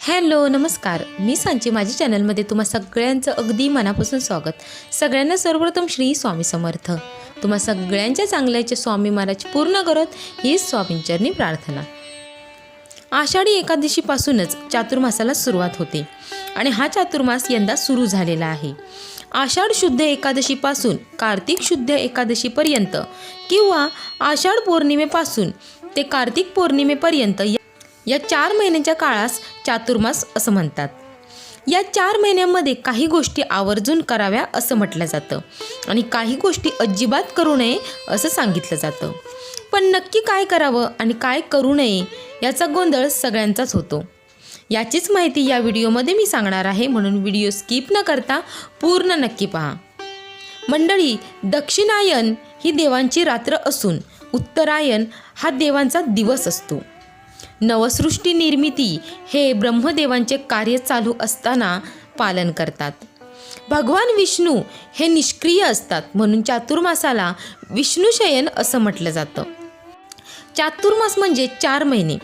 Hello नमस्कार. मी सांची माझ्या चॅनलमध्ये तुम्हा सगळ्यांचं अगदी मनापासून स्वागत. सगळ्यांना सर्वप्रथम श्री स्वामी समर्थ. तुम्हा सगळ्यांच्या चांगल्याचे स्वामी महाराज पूर्ण करत ही स्वामींचरणी प्रार्थना. आषाढी एकादशीपासूनच चातुर्मासाला सुरुवात होते आणि हा चातुर्मास यंदा सुरू झालेला आहे. आषाढ शुद्ध एकादशीपासून कार्तिक शुद्ध एकादशीपर्यंत किंवा आषाढ पौर्णिमेपासून ते कार्तिक पौर्णिमेपर्यंत या- चार महिन्यांच्या काळास चातुर्मास असं म्हणतात. या चार महिन्यांमध्ये काही गोष्टी आवर्जून कराव्या असं म्हटलं जातं आणि काही गोष्टी अजिबात करू नये असं सांगितलं जातं. पण नक्की काय करावं आणि काय करू नये याचा गोंधळ सगळ्यांचाच होतो. याचीच माहिती या व्हिडिओमध्ये मी सांगणार आहे म्हणून व्हिडिओ स्किप न करता पूर्ण नक्की पहा. मंडळी दक्षिणायन ही देवांची रात्र असून उत्तरायण हा देवांचा दिवस असतो. नवसृष्टी निर्मिती हे ब्रह्मदेवांचे कार्य चालू असताना पालन करतात. भगवान विष्णू हे निष्क्रिय असतात म्हणून चातुर्मासाला विष्णुशयन असं म्हटलं जातं. चातुर्मास म्हणजे चार महिने.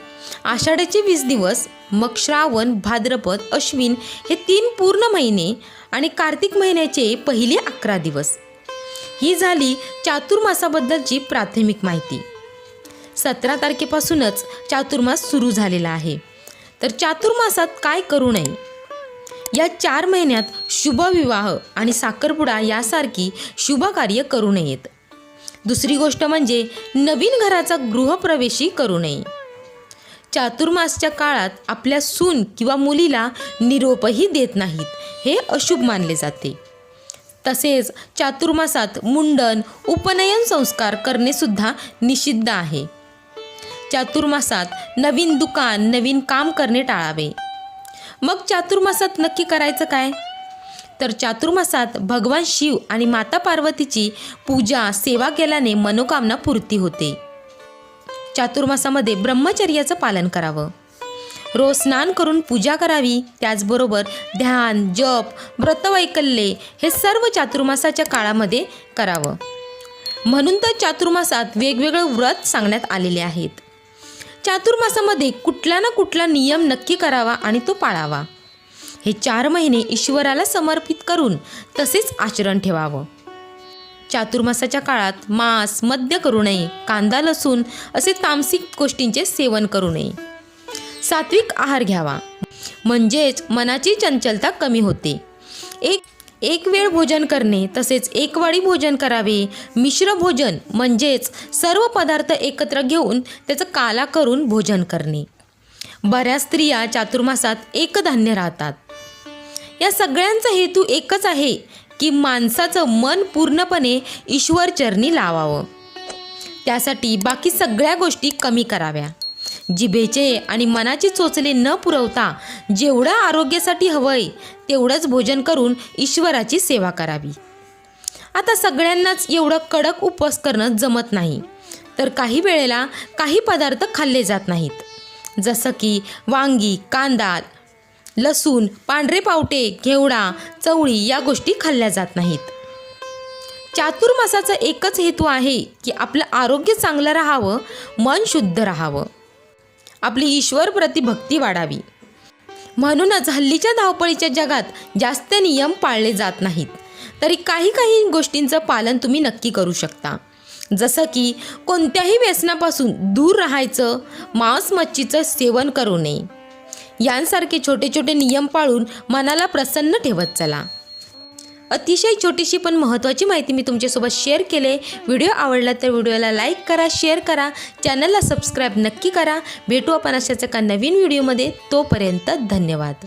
आषाढाचे वीस दिवस मग श्रावण भाद्रपद अश्विन हे तीन पूर्ण महिने आणि कार्तिक महिन्याचे पहिले अकरा दिवस. ही झाली चातुर्मासाबद्दलची प्राथमिक माहिती. सतरा तारखेपासूनच चातुर्मास सुरू झालेला आहे. तर चातुर्मासात काय करू नये? या चार महिन्यात शुभविवाह आणि साखरपुडा यासारखी शुभ कार्य करू नयेत. दुसरी गोष्ट म्हणजे नवीन घराचा गृहप्रवेशही करू नये. चातुर्मासच्या काळात आपल्या सून किंवा मुलीला निरोपही देत नाहीत हे अशुभ मानले जाते. तसेच चातुर्मासात मुंडन उपनयन संस्कार करणेसुद्धा निषिद्ध आहे. चातुर्मासात नवीन दुकान नवीन काम करणे टाळावे. मग चातुर्मासात नक्की करायचं काय? तर चातुर्मासात भगवान शिव आणि माता पार्वतीची पूजा सेवा केल्याने मनोकामना पूर्ती होते. चातुर्मासामध्ये ब्रह्मचर्याचं पालन करावं. रोज स्नान करून पूजा करावी त्याचबरोबर ध्यान जप व्रतवैकल्ये हे सर्व चातुर्मासाच्या काळामध्ये करावं. म्हणून तर चातुर्मासात वेगवेगळं व्रत सांगण्यात आलेले आहेत. चातुर्मासामध्ये कुठला ना कुठला नियम नक्की करावा आणि तो पाळावा. हे चार महिने ईश्वराला समर्पित करून तसेच आचरण ठेवावं. चातुर्मासाच्या काळात मांस मद्य करू नये कांदा लसूण असे तामसिक गोष्टींचे सेवन करू नये. सात्विक आहार घ्यावा. म्हणजेच मनाची चंचलता कमी होते. एक एक वेळ भोजन करणे तसेच एकवाळी भोजन करावे. मिश्र भोजन म्हणजेच सर्व पदार्थ एकत्र घेऊन त्याचं काला करून भोजन करणे. बऱ्याच स्त्रिया चातुर्मासात एकधान्य राहतात. या सगळ्यांचा हेतू एकच आहे की माणसाचं मन पूर्णपणे ईश्वरचरणी लावावं. त्यासाठी बाकी सगळ्या गोष्टी कमी कराव्या. जिभेचे आणि मनाची चोचले न पुरवता जेवढं आरोग्यासाठी हवंय तेवढंच भोजन करून ईश्वराची सेवा करावी. आता सगळ्यांनाच एवढं कडक उपवास करणं जमत नाही. तर काही वेळेला काही पदार्थ खाल्ले जात नाहीत. जसं की वांगी कांदा लसूण पांढरे पावटे घेवडा चवळी या गोष्टी खाल्ल्या जात नाहीत. चातुर्मासाचा एकच हेतू आहे की आपलं आरोग्य चांगलं राहावं मन शुद्ध राहावं. आपली ईश्वर भक्ती वाढावी. म्हणूनच हल्लीच्या धावपळीच्या जगात जास्त नियम पाळले जात नाहीत. तरी काही काही गोष्टींचं पालन तुम्ही नक्की करू शकता. जसं की कोणत्याही व्यसनापासून दूर राहायचं मांस मच्छीचं सेवन करू नये. यांसारखे छोटे छोटे नियम पाळून मनाला प्रसन्न ठेवत चला. अतिशय छोटीशी पण महत्त्वाची माहिती मी तुमच्यासोबत शेअर केले व्हिडिओ आवडला तर व्हिडिओला लाईक करा शेअर करा. चॅनलला सबस्क्राईब नक्की करा. भेटू आपण अशाच एका नवीन व्हिडिओमध्ये तोपर्यंत धन्यवाद.